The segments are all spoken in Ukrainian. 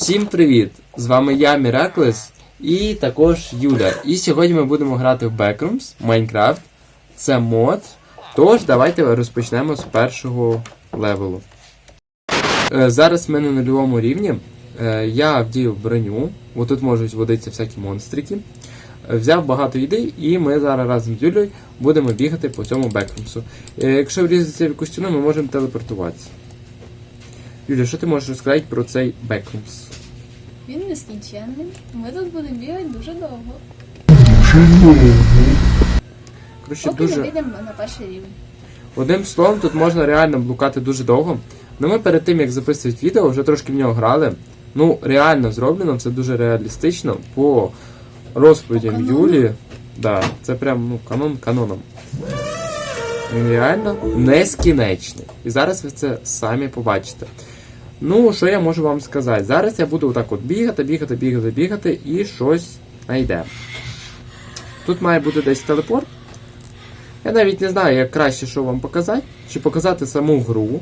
Всім привіт! З вами я, Міраклес, і також Юля. І сьогодні ми будемо грати в Backrooms Minecraft. Це мод. Тож давайте розпочнемо з першого левелу. Е, Зараз ми на нульовому рівні. Е, Я вдів броню, бо тут можуть водитися всякі монстрики. Е, Взяв багато їди, і ми зараз разом з Юлею будемо бігати по цьому бекрумсу. Якщо врізатися в костюми, ми можемо телепортуватися. Юля, що ти можеш розказати про цей бекрумс? Він нескінченний. Ми тут будемо бігати дуже довго. Коротше, Поки не дуже. вийдемо на перший рівень. Одним словом, тут можна реально блукати дуже довго. Ну ми перед тим, як записувати відео, вже трошки в нього грали. Ну, реально зроблено, це дуже реалістично. По розповідям По канону? Юлі. Да, це прям ну, канон каноном. Він реально нескінечний. І зараз ви це самі побачите. Ну, що я можу вам сказати? Зараз я буду отак от бігати, бігати, бігати, бігати і щось знайдемо. Тут має бути десь телепорт. Я навіть не знаю, як краще що вам показати. Чи показати саму гру,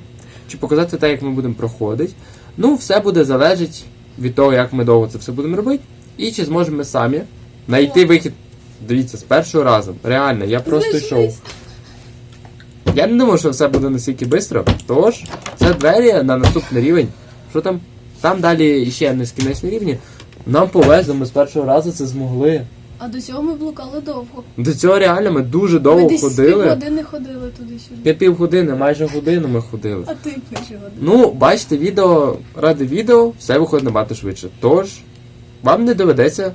чи показати те, як ми будемо проходити. Ну, все буде залежати від того, як ми довго це все будемо робити. І чи зможемо ми самі знайти вихід. Дивіться, з першого разу. Реально, я просто йшов. Я не думав, що все буде настільки швидко. Тож, це двері на наступний рівень. Що там? Там далі ще нескінченні рівні. Нам повезло, ми з першого разу це змогли. А до цього ми блукали довго. До цього реально ми дуже довго ми десь ходили. години ходили туди-сюди. Я півгодини, майже годину ми ходили. А ти пише годину. Ну, бачите, відео ради відео все виходить набагато швидше. Тож, вам не доведеться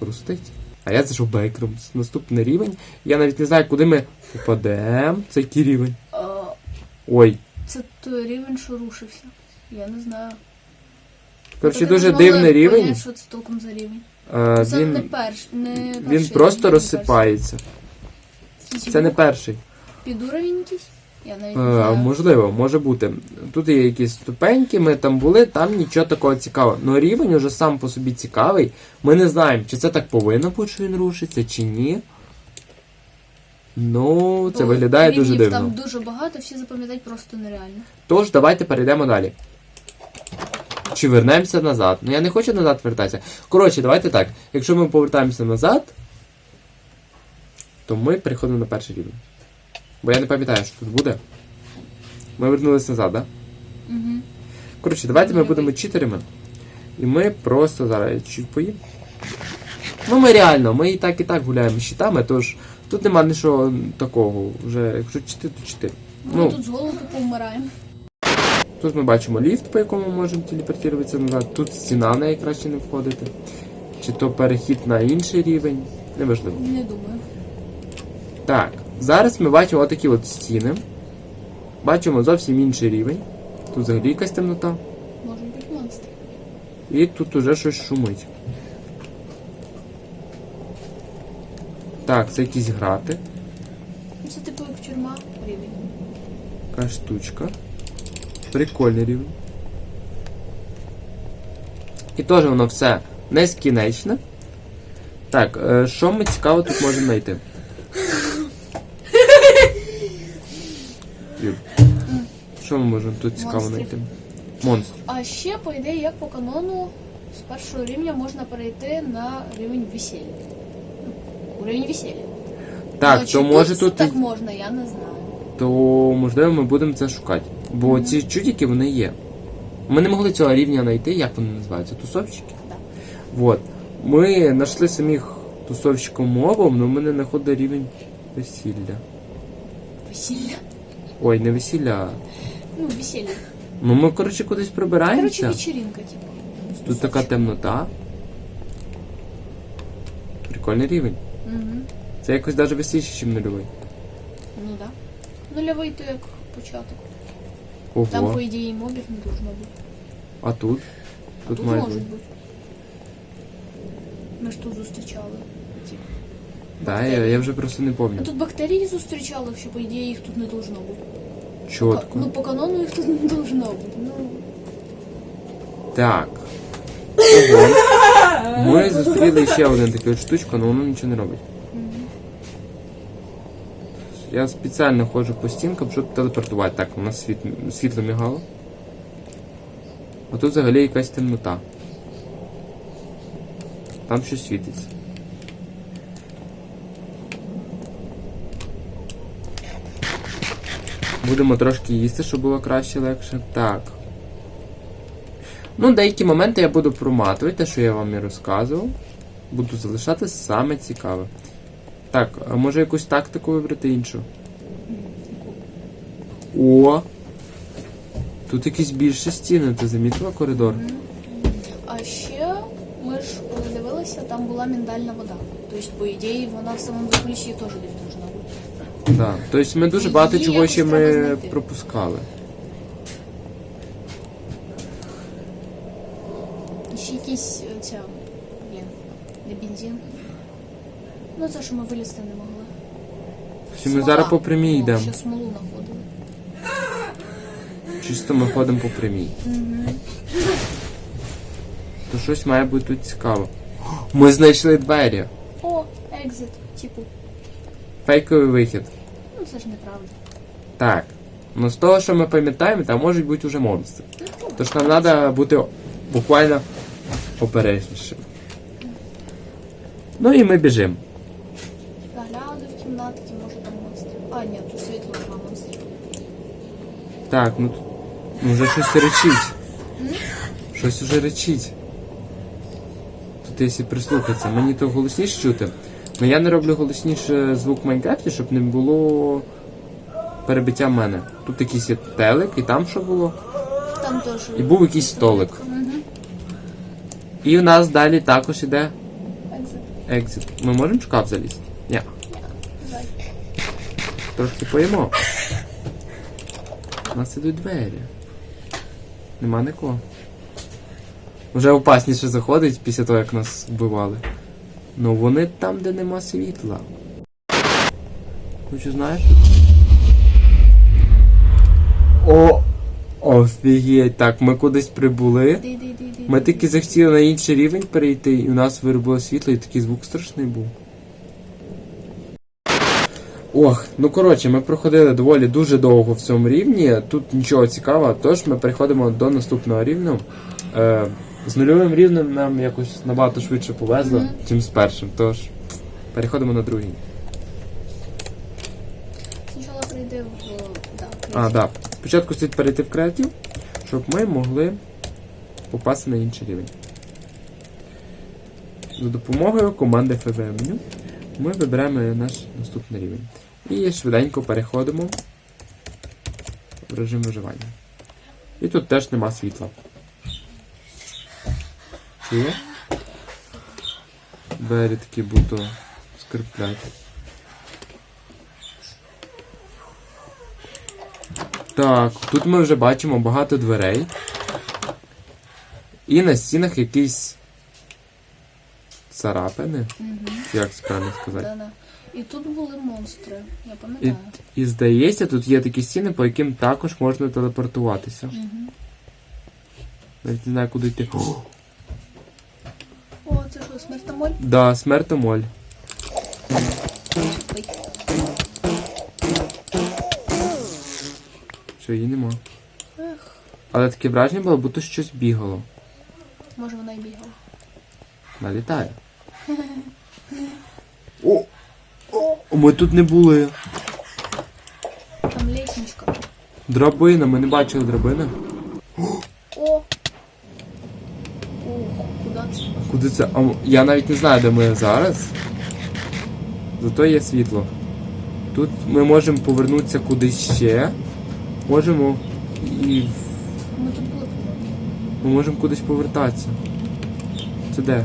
хрустить. А я зайшов Backrooms. Наступний рівень. Я навіть не знаю, куди ми попадемо. Це який рівень? А, Ой. це той рівень, що рушився. Я не знаю. Коротше, дуже дивний рівень. поняти, Що це толком за рівень? Е, Це не він перш, не він перший просто рівень, розсипається. Це не перший. Підуровень якийсь? Я навіть Е, не знаю. можливо, може бути. Тут є якісь ступеньки, ми там були, там нічого такого цікавого. Ну рівень уже сам по собі цікавий. Ми не знаємо, чи це так повинно бути, що він рушиться, чи ні. Ну, це Бо виглядає дуже рівнів дивно. Там дуже багато, всі запам'ятати просто нереально. Тож, давайте перейдемо далі. Чи вернемося назад? Ну я не хочу назад вертатися. Коротше, давайте так. Якщо ми повертаємося назад, то ми переходимо на перший рівень. Бо я не пам'ятаю, що тут буде. Ми вернулися назад, так? Да? Угу. Коротше, давайте ми будемо читерами. І ми просто зараз чуть поїм. Ну ми реально, ми і так і так гуляємо з щитами, тож тут нема нічого такого. Вже якщо чити, то чити. Ми Ну. тут з голоду повмираємо. Тут ми бачимо ліфт, по якому ми можемо телепортуватися назад. Тут стіна, краще не входити. Чи то перехід на інший рівень. Неважливо. Не думаю. Так, зараз ми бачимо отакі от стіни. Бачимо зовсім інший рівень. Тут взагалі якась темнота. Може бути монстр. І тут уже щось шумить. Так, це якісь грати. Ну, Це типу як тюрма рівень. Така штучка. Прикольний рівень. І теж воно все нескінчне. Так, е, що ми цікаво тут можемо знайти? Юр, Що ми можемо тут цікаво Монстрів. знайти? Монстр. А ще, по ідеї, як по канону, з першого рівня можна перейти на рівень весілля. Ну, Уровень весілля. Так, Ну, то може тут. так можна, я не знаю. то можливо ми будемо це шукати. Бо ці чудики вони є. Ми не могли цього рівня знайти, як вони називаються? Тусовщики? Да. Вот. Ми знайшли самих тусовщиків мовом, але ми не знаходили рівень весілля. Весілля. Ой, не весілля. Ну, весілля. Ну ми, коротше, кудись Коротше, прибираємося. вечеринка, типу. Тут така темнота. Прикольний рівень. Угу. Це якось навіть веселіше, ніж нульовий. Ну да. Нульовий то як початок. Там, по ідеї, мобів не должно бути. А тут? А Тут тут можуть бути. Ми ж тут зустрічали. ці. Да, я, я вже просто не А пам'ятаю. тут бактерії зустрічали, що по ідеї їх тут не должно бути. Чітко. Ну, по канону їх тут не должно бути. Ну, Так. Ого. Ми зустріли ще один такий от штучку, але воно нічого не робить. Я спеціально ходжу по стінкам, щоб телепортувати. Так, у нас світ, світло мігало. А тут взагалі якась темнота. Там щось світиться. Будемо трошки їсти, щоб було краще легше. Так. Ну, деякі моменти я буду проматувати, те, що я вам і розказував. Буду залишати саме цікаве. Так, а може якусь тактику вибрати іншу? О! Тут якісь більші стіни, ти замітила коридор? А ще ми ж дивилися, там була міндальна вода. Тобто, по ідеї, вона в самому ключі теж бути. Да. Тобто ми дуже багато Її чого якось ще треба ми знайти. пропускали. Ще якісь е, ця, блін, не бензин. Ну це що ми вилізти не могли. Всі ми зараз по прямій О, йдемо. Ще смолу знаходили. Чисто ми ходимо по прямій. То щось має бути тут цікаво. Ми знайшли двері. О, екзит, типу. Фейковий вихід. Ну це ж неправда. Так. Ну з того, що ми пам'ятаємо, там можуть бути вже монстри. Тож нам треба бути буквально обережнішим. Ну і ми біжимо. Загляду в кімнатки, може там монстри. А, ні, тут світло нема монстрів. Так, ну тут ну, вже щось речить. Щось уже речить. Тут, якщо прислухатися, мені то голосніше чути. Ну я не роблю голосніше звук в Майнкрафті, щоб не було перебиття мене. Тут якийсь є телек, і там що було? Там теж. І був якийсь столик. Угу. І у нас далі також іде Екзит. екзит. Ми можемо в шкаф залізти? Ні. Трошки поїмо. У нас ідуть двері. Нема нікого. Вже опасніше заходить після того, як нас вбивали. Ну вони там, де нема світла. Хочу знаєш? О! Офігеть, так, ми кудись прибули. Ми тільки захотіли на інший рівень перейти, і у нас виробило світло, і такий звук страшний був. Ох, ну коротше, ми проходили доволі дуже довго в цьому рівні. Тут нічого цікавого, тож ми переходимо до наступного рівня. Е, з нульовим рівнем нам якось набагато швидше повезло, Мгм. чим з першим. Тож переходимо на другий. Спочатку прийди в... Да, А, креатив. да. Спочатку слід перейти в креатив, щоб ми могли попасти на інший рівень. За допомогою команди FVMenu ми вибираємо наш наступний рівень. І швиденько переходимо в режим виживання. І тут теж нема світла. Чує? Двері такі будто скриплять. Так, тут ми вже бачимо багато дверей. І на стінах якісь царапини, Мгм. як правильно сказати. Да, да. І тут були монстри, я пам'ятаю. і здається, тут є такі стіни, по яким також можна телепортуватися. Мгм. Навіть не знаю, куди йти. О, смертомоль? да, смертомоль. Ой. Що її нема. Ех, Але таке враження було, будто щось бігало. може вона і бігала. Вона літає. О! О! Ми тут не були. Там лестничка. Драбина, ми не бачили драбини. О! Ох, куди це? А, я навіть не знаю, де ми зараз. Зато є світло. Тут ми можемо повернутися кудись ще. Можемо і Ми можемо кудись повертатися. Це де?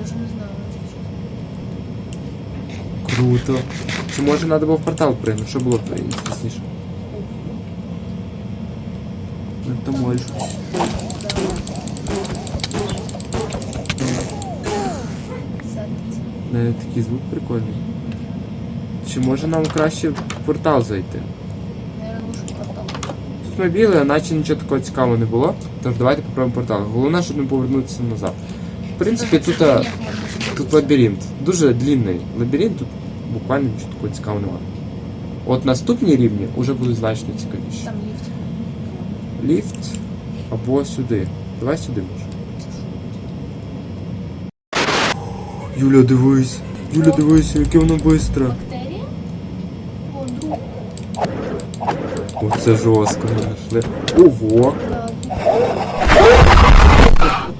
Даже не знаю. Круто. Чи може треба було в портал прийняти? Що було б інтересніше? Ну, то Навіть такий звук прикольний. Чи може нам краще в портал зайти? Тут ми бігли, а наче нічого такого цікавого не було. Тож давайте попробуємо портал. Головне, щоб не повернутися назад. В принципі, тут, а, тут лабіринт. Дуже длинний лабіринт, тут буквально нічого такого цікавого немає. От наступні рівні вже будуть значно цікавіші. Там ліфт. Ліфт. Або сюди. Давай сюди може. Юля, дивись. Юля, дивись, яке воно швидко. Оце жорстко знайшли. Ого!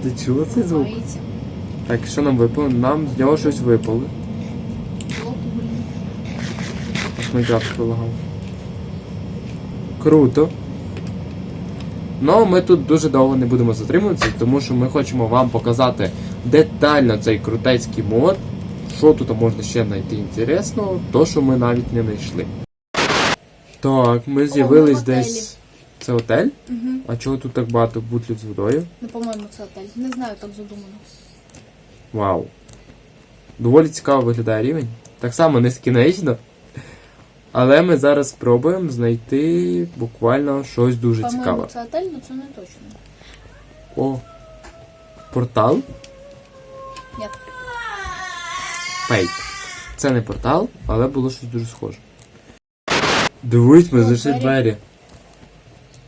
Ти чула цей звук? Так, що нам випало? Нам з нього щось випало. Майнкрафт полагав. Круто. Ну, ми тут дуже довго не будемо затримуватися, тому що ми хочемо вам показати детально цей крутецький мод. Що тут можна ще знайти інтересного, то що ми навіть не знайшли. Так, ми з'явились десь. Це готель? Угу. А чого тут так багато бутлів з водою? Ну, по-моєму, це отель. Не знаю, так задумано. Вау. Доволі цікаво виглядає рівень. Так само нескінечно. Але ми зараз спробуємо знайти буквально щось дуже цікаве. це отель, але це не точно. О. Портал? Ні. Фейк. Це не портал, але було щось дуже схоже. Дивись, ми знайшли двері.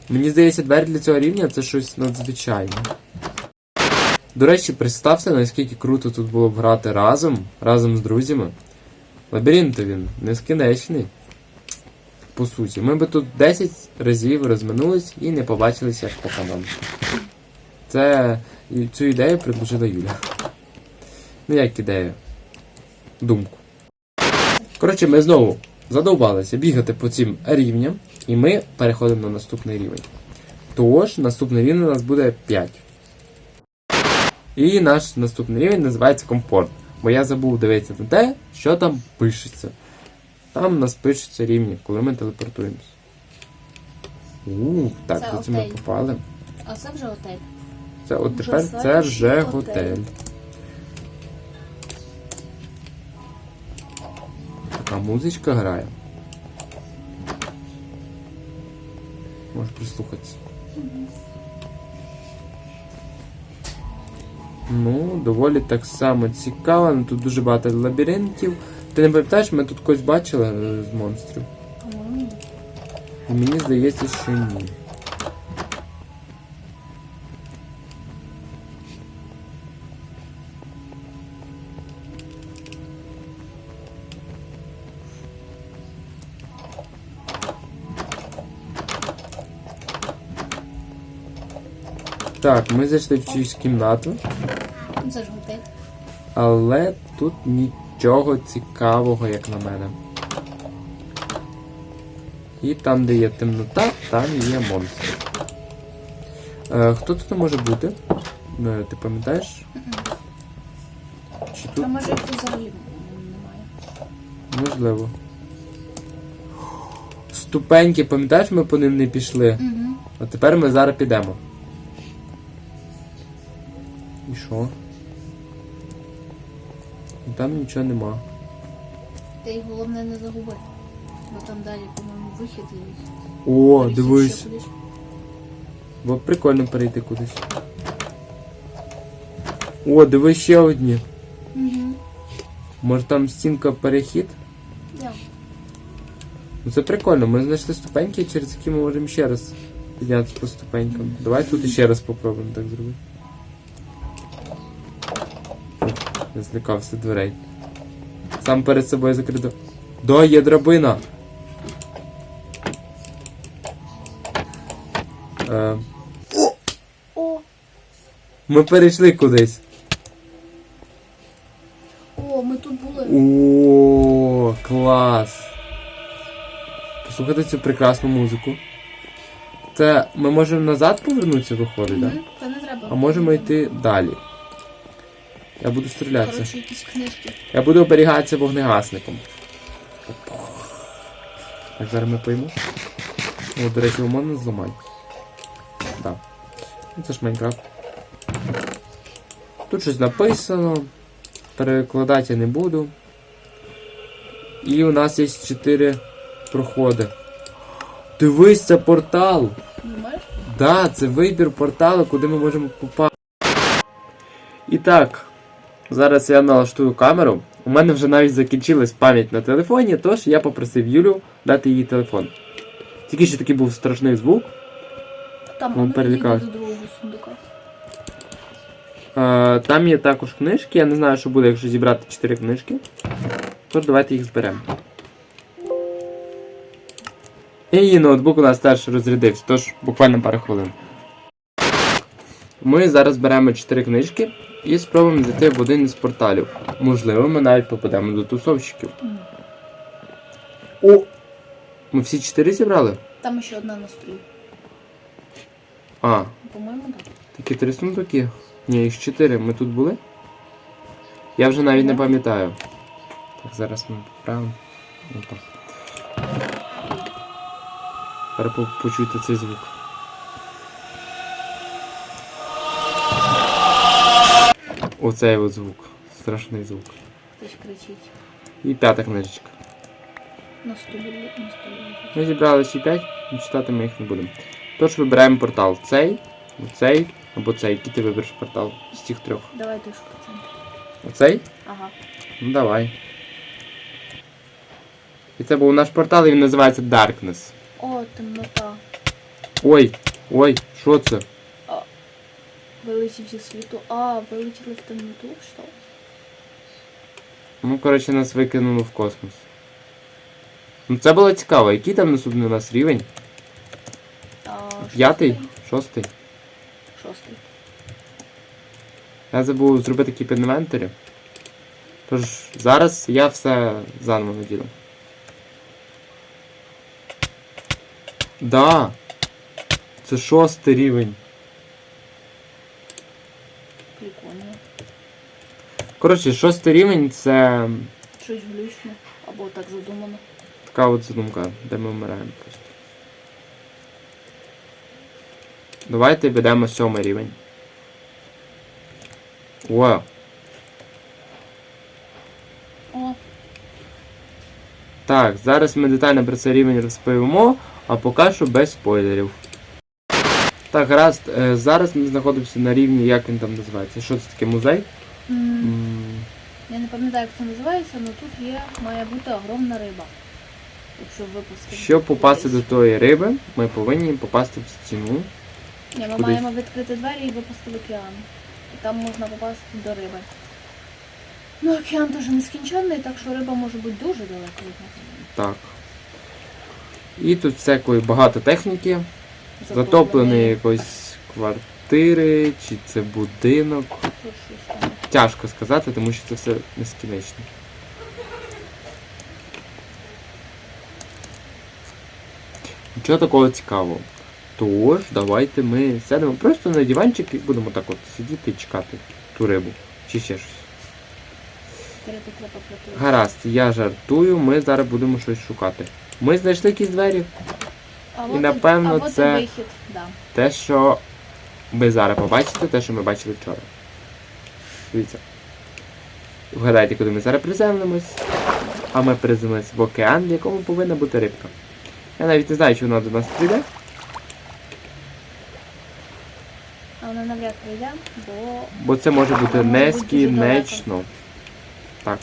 Мені здається, двері для цього рівня це щось надзвичайне. До речі, представте, наскільки круто тут було б грати разом, разом з друзями. Лабіринт він нескінчений. По суті, ми би тут 10 разів розминулись і не побачилися як поканом. Це цю ідею предложила Юля. Ну як ідею? Думку. Коротше, ми знову задовбалися бігати по цим рівням, і ми переходимо на наступний рівень. Тож, наступний рівень у нас буде 5. І наш наступний рівень називається комфорт. Бо я забув дивитися на те, що там пишеться. Там у нас пишуться рівні, коли ми телепортуємось. У, так, Це до цього ми попали. А це вже отель. Це от тепер це вже готель. Музичка грає. Можеш прислухатися. Ну, доволі так само цікаво. ну, Тут дуже багато лабіринтів. Ти не пам'ятаєш, ми тут когось бачили е, з монстрів? Мені здається, що ні. Так, ми зайшли в чиюсь кімнату, Це ж готель. але тут нічого цікавого, як на мене. І там, де є темнота, там є монстр. Е, хто тут може бути? Е, ти пам'ятаєш? Чи Та тут може їх тут взагалі немає. можливо? Ступеньки, пам'ятаєш, ми по ним не пішли? Угу. А тепер ми зараз підемо. Ну, Там нічого нема. Та й головне не загуби. Бо там далі, по-моєму, вихід і О, перехід дивись. ще кудись. Бо прикольно перейти кудись. О, дивись ще одні. Угу. Може там стінка перехід? Да. Ну це прикольно, ми знайшли ступеньки, через які ми можемо ще раз піднятися по ступенькам. Давай тут ще раз попробуємо так зробити. Я злякався дверей. Сам перед собою закрито. Да, є драбина. Е, О, ми перейшли кудись. о, ми тут були. О, клас! Послухайте цю прекрасну музику. Це ми можемо назад повернутися, виходить, так? Мгм. Та не треба. А можемо йти далі. Я буду стрілятися. Коротше, якісь книжки. Я буду оберігатися вогнегасником. Так, зараз ми пойму. О, до речі, можна зламати. Так. Ну це ж Майнкрафт. Тут щось написано. Перекладати я не буду. І у нас є 4 проходи. Дивись, це портал! Думаєш? Да, це вибір порталу, куди ми можемо попасти. І так, зараз я налаштую камеру. У мене вже навіть закінчилась пам'ять на телефоні, тож я попросив Юлю дати їй телефон. Тільки що такий був страшний звук. Там перелякав. підійдемо до другого. сундука. Е, там є також книжки. Я не знаю, що буде, якщо зібрати 4 книжки. Тож давайте їх зберемо. І її ноутбук у нас теж розрядився, тож буквально пару хвилин. Ми зараз беремо 4 книжки і спробуємо зайти в один із порталів. Можливо, ми навіть попадемо до тусовщиків. О! Ми всі 4 зібрали? Там ще одна на столі. А, По-моєму, так. такі три сундуки. Ні, їх 4. Ми тут були? Я вже навіть не пам'ятаю. Так, зараз ми поправимо. Опа. Тепер почуйте цей звук. Оцей от звук. Страшний звук. Хтось кричить. І п'ята книжечка. На столі, на столі. Ми зібрали всі 5, і читати ми їх не будемо. Тож вибираємо портал. Цей, оцей або цей. Який ти вибереш портал з цих трьох? Давай душу по центру. Оцей? Ага. Ну давай. І це був наш портал, і він називається Darkness. О, темнота. Ой, ой, що це? Вилетів зі світу. А, вилетіли в темноту, що? Ну, коротше, нас викинуло в космос. Ну це було цікаво. Який там наступний у нас рівень? А, П'ятий? шостий? Шостий? Шостий. Я забув зробити кіп інвентарі. Тож зараз я все заново наділю. Да. Це шостий рівень. Прикольно. Коротше, шостий рівень це Щось глючно. Або так задумано. така от задумка, де ми вмираємо просто. Давайте ведемо сьомий рівень. Вау. О, Так, зараз ми детально про цей рівень розповімо, а поки що без спойлерів. Так, гаразд, е, зараз ми знаходимося на рівні, як він там називається. Що це таке музей? м, пам'ятаю, як це називається, але тут є, має бути огромна риба. Якщо випустити. Щоб попасти до тої риби, ми повинні попасти в стіну. Ні, ми кудись. маємо відкрити двері і випустити в океан. І там можна попасти до риби. Ну, океан дуже нескінченний, так що риба може бути дуже далеко від нас. Так. І тут всякої багато техніки. Затопленої якоїсь квартири, чи це будинок. Тут щось там. Тяжко сказати, тому що це все нескінчно. Нічого такого цікавого. Тож, давайте ми сядемо просто на диванчик і будемо так от сидіти і чекати ту рибу. Чи ще щось. Гаразд, я жартую, ми зараз будемо щось шукати. Ми знайшли якісь двері. А І, напевно, а це- вихід, да. Те, що ви зараз побачите, те, що ми бачили вчора. Дивіться. Вгадайте, куди ми зараз приземлимось. А ми приземлимось в океан, в якому повинна бути рибка. Я навіть не знаю, чи вона до нас прийде. А вона навряд прийде, бо Бо це може бути нескінечно. Так.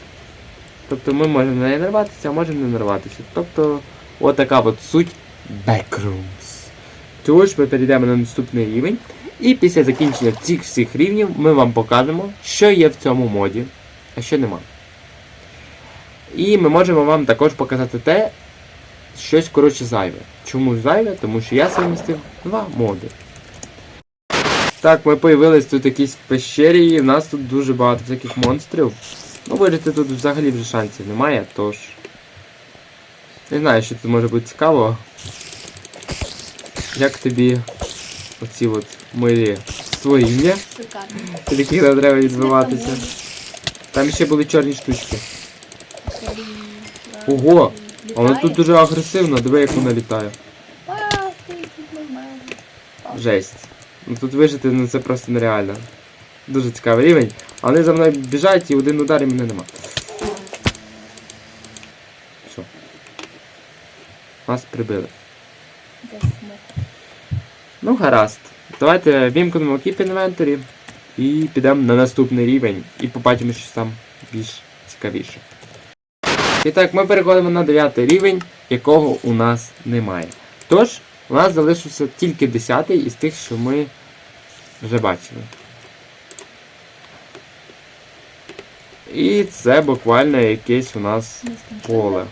Тобто ми можемо на неї нарватися, а можемо не нарватися. Тобто, отака от суть Backrooms. Тож ми перейдемо на наступний рівень. І після закінчення цих всіх рівнів ми вам покажемо, що є в цьому моді, а що нема. І ми можемо вам також показати те, щось коротше зайве. Чому зайве? Тому що я совмістив два моди. Так, ми появились тут якісь пещері, і в нас тут дуже багато всяких монстрів. Ну, вижити тут взагалі вже шансів немає, тож. Не знаю, що тут може бути цікаво. Як тобі оці от милі шикарно. від яких нам треба відбиватися. Там ще були чорні штучки. Ого, А вона тут дуже агресивна, диви, як вона літає. Жесть. Ну тут вижити ну, це просто нереально. Дуже цікавий рівень. А вони за мною біжать і один удар і мене нема. Все. Нас прибили. Ну гаразд. Давайте вімкнемо Keep Inventory і підемо на наступний рівень і побачимо щось там більш цікавіше. І так, ми переходимо на 9 рівень, якого у нас немає. Тож, у нас залишився тільки 10 із тих, що ми Вже бачили. І це буквально якесь у нас Поле.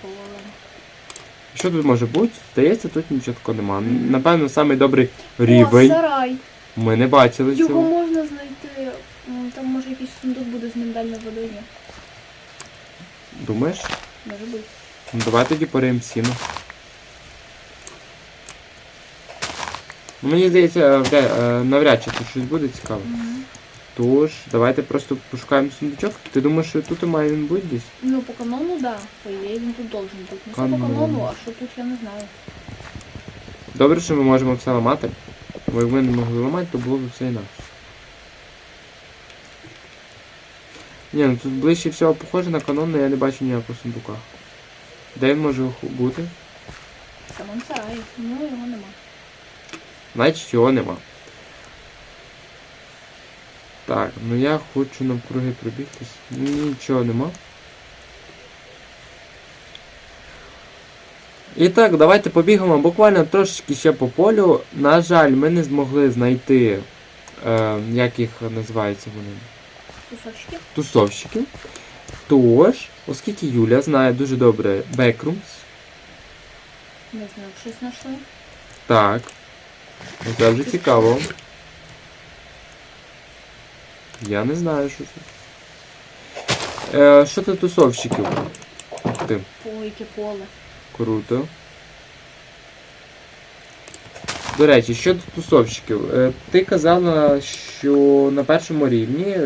Що тут може бути? Здається, тут нічого такого нема. Напевно, самий добрий О, рівень. сарай. Ми не бачили Його цього. можна знайти. Там може якийсь сундук буде з міндальною водою. Думаєш? Може бути. Ну давай тоді пориємо сіно. Ну, Мені здається, е, навряд чи тут щось буде цікаве. Мгм. Тож, давайте просто пошукаємо сундучок. Ти думаєш, що тут має він бути десь? Ну, по канону, да. По ідеї він тут должен бути. Не по канону, а що тут я не знаю. Добре, що ми можемо все ламати. Бо якби не могли ламати, то було б все інакше. Ні, ну тут ближче всього похоже на канон, але я не бачу ніякого сундука. Де він може бути? В самому сараї. Ну, його нема. Значить його нема. Так, ну я хочу навкруги пробігтись. Нічого нема. І так, давайте побігаємо буквально трошечки ще по полю. На жаль, ми не змогли знайти, е, як їх називаються вони, Кусочки. тусовщиків. Тож, оскільки Юля знає дуже добре Backrooms, Не знаю, щось знайшли. Так. Це вже цікаво. Я не знаю, що це. Е, що це тусовщиків? Ти, По яке поле. круто. До речі, щодо тусовщиків, е, ти казала, що на першому рівні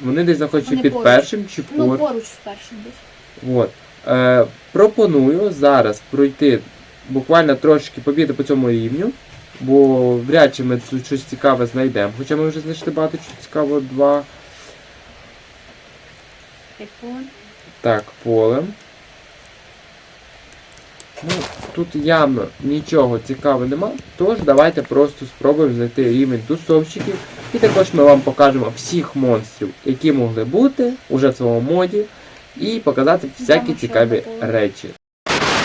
вони десь знаходяться Вони під поруч. першим чи Ну, поруч. поруч з першим десь. От. Е, пропоную зараз пройти буквально трошки побігти по цьому рівню, бо вряд чи ми тут щось цікаве знайдемо. Хоча ми вже знайшли багато чого цікавого два. Так, полем. Ну, тут явно нічого цікавого нема, тож давайте просто спробуємо знайти рівень тусовщиків. І також ми вам покажемо всіх монстрів, які могли бути уже в цьому моді, і показати всякі цікаві речі.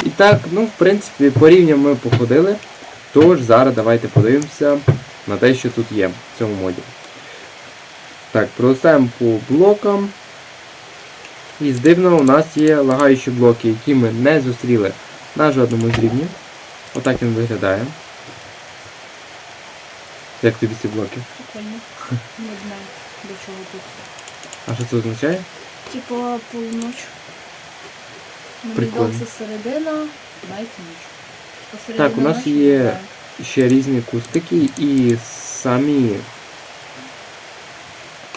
І так, ну, в принципі, по рівням ми походили. Тож зараз давайте подивимося на те, що тут є в цьому моді. Так, пролистаємо по блокам. І з дивного у нас є лагаючі блоки, які ми не зустріли на жодному з рівнів. Отак він виглядає. Як тобі ці блоки? Прикольно. Не знаю, до чого тут. А що це означає? Типа. Прикольно. Це середина, найт ніч. Так, у нас є- Ще різні кустики і самі.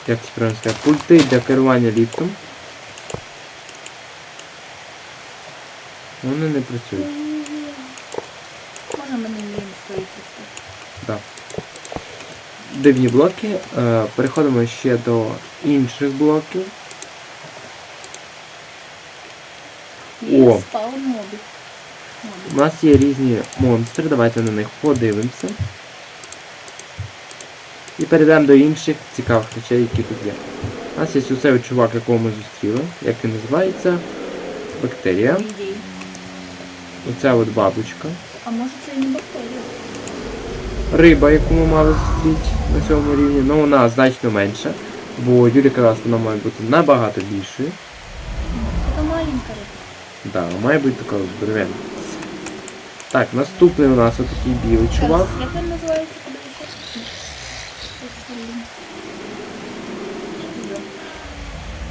Як це правильно сказати? Пульти для керування ліфтом. Вони не працюють. Може не вміємо строїтельство. Да. Дивні блоки. Е, переходимо ще до інших блоків. Є О. спаун мобів. У нас є різні монстри, давайте на них подивимося. І перейдемо до інших цікавих речей, які тут є. У нас є оцей чувак, якого ми зустріли, як він називається. Бактерія. Оця от бабочка. А може це і не бактерія? Риба, яку ми мали зустріти на цьому рівні, ну вона значно менша. Бо Юлі казала, що вона має бути набагато більшою. Така маленька риба. Да, має бути така здоровенна. Так, наступний у нас отакий білий чувак. Як він називається?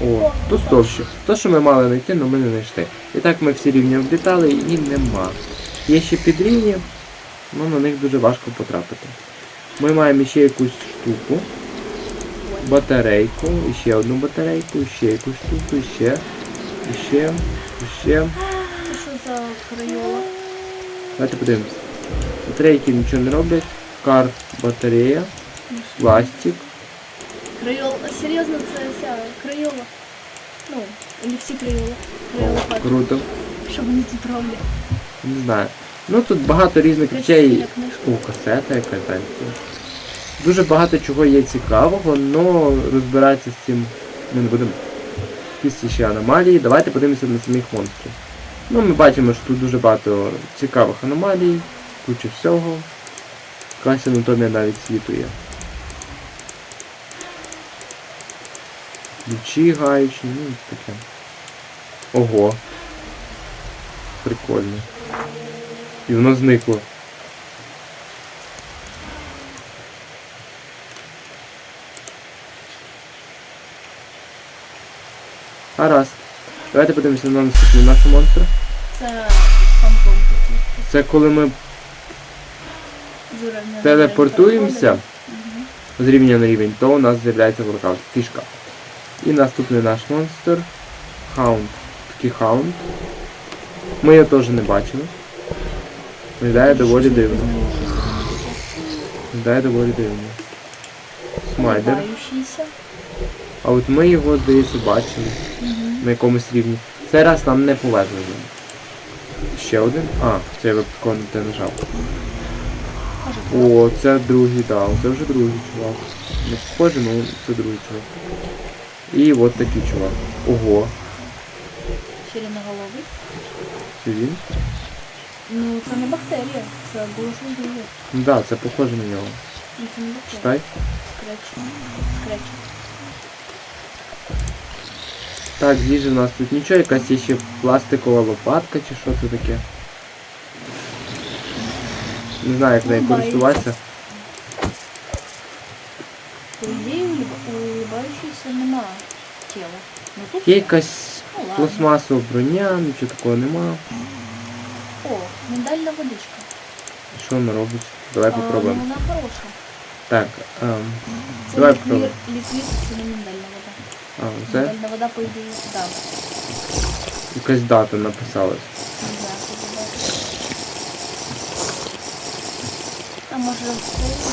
О, тустовщик. То, що ми мали знайти, але ми не знайшли. І так ми всі рівні облітали і нема. Є ще підрівні, але на них дуже важко потрапити. Ми маємо ще якусь штуку, батарейку, і ще одну батарейку, ще якусь штуку, і ще, і ще, і ще. Давайте подивимось. Батарейки нічого не роблять. Кар, батарея, пластик. Крайола. Серйозно, це ця крайола. Ну, не всі крайола. Крайола О, круто. Що вони тут роблять? Не знаю. Ну тут багато різних речей. О, касета якась далі. Дуже багато чого є цікавого, але розбиратися з цим ми не будемо. Якісь ще аномалії. Давайте подивимося на самих монстрів. Ну, ми бачимо, що тут дуже багато цікавих аномалій, куча всього. Якась анатомія навіть світу є. Ключі гаючі, ну таке. Ого. Прикольно. І воно зникло. Гаразд. Давайте подивимося на наступний наш монстр. Це фантом такий. Це коли ми З телепортуємося з рівня на рівень, то у нас з'являється воркаут. Фішка. І наступний наш монстр. Хаунд. Такий хаунд. Ми його теж не бачили. Виглядає доволі дивно. Виглядає доволі дивно. Смайдер. А от ми його, здається, бачили. На якомусь рівні. Цей раз нам не повезло. Ще один? А, це я випадково не те нажав. О, це другий, да, це вже другий чувак. Не похоже, але це другий чувак. І от такий чувак. Ого, Сиреноголовий. це він? Ну, це не бактерія, це було щось. Ну да, це похоже на нього. Ну, це не бактерія. Читай. Скреч. Скреч. Так, з їжі в нас тут нічого, якась є ще пластикова лопатка чи що це таке. Не знаю, як нею Улыбається. користуватися. По ідеї, улыб- улыбающийся нема тіла. Ну тут Є якась Ну, ладно. пластмасова броня, нічого такого нема. О, миндальна водичка. Що вона робить? Давай А, ну, попробуємо. вона хороша. Так, ем, Це Давай ліквід, попробуємо. ліквід, це не миндальна вода. а, це Миндальна вода, по ідеї, да. якась дата написалась. А може це?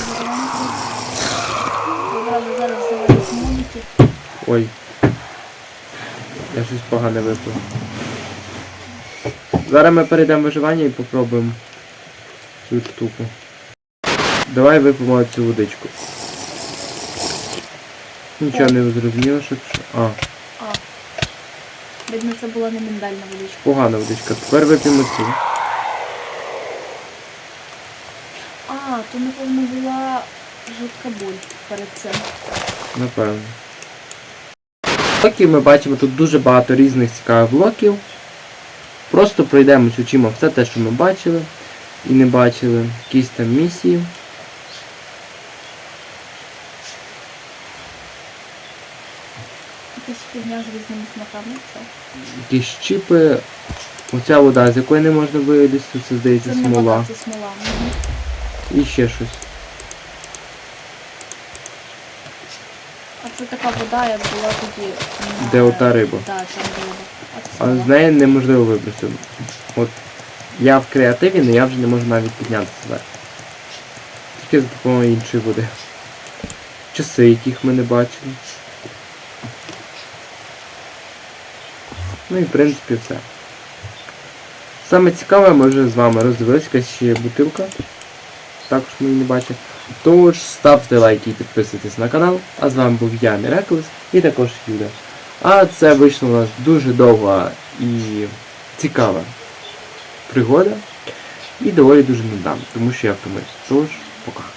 Одразу зараз. Ой. Я щось погане випив. Зараз ми перейдемо в виживання і попробуємо цю штуку. Давай випимо цю водичку. Нічого не зрозуміло, що. А, А. Видно, це була не миндальна водичка. погана водичка. Тепер вип'ємо цю. А, то напевно була жидка боль перед цим. Напевно. Блоків ми бачимо тут дуже багато різних цікавих блоків. Просто пройдемось очима все те, що ми бачили і не бачили. Якісь там місії. Фігня з різними смаками. Що? Якісь чіпи. Оця вода, з якої не можна вилізти, це здається Це не смола. це смола. Мгм. І ще щось. А це така вода, як була тоді. на- Де ота риба. Так, там риба. А це А смола. з неї неможливо вибратися. От я в креативі, але я вже не можу навіть піднятися вверх. Тільки за допомогою іншої води. Часи, яких ми не бачили. Ну і в принципі все. Саме цікаве, ми вже з вами роздивилися, якась ще бутилка. Також її не бачили. Тож ставте лайки і підписуйтесь на канал. А з вами був я, Міраклес, і також Юля. А це вийшла у нас дуже довга і цікава пригода. І доволі дуже нудна, тому що я втомився. Тож, пока.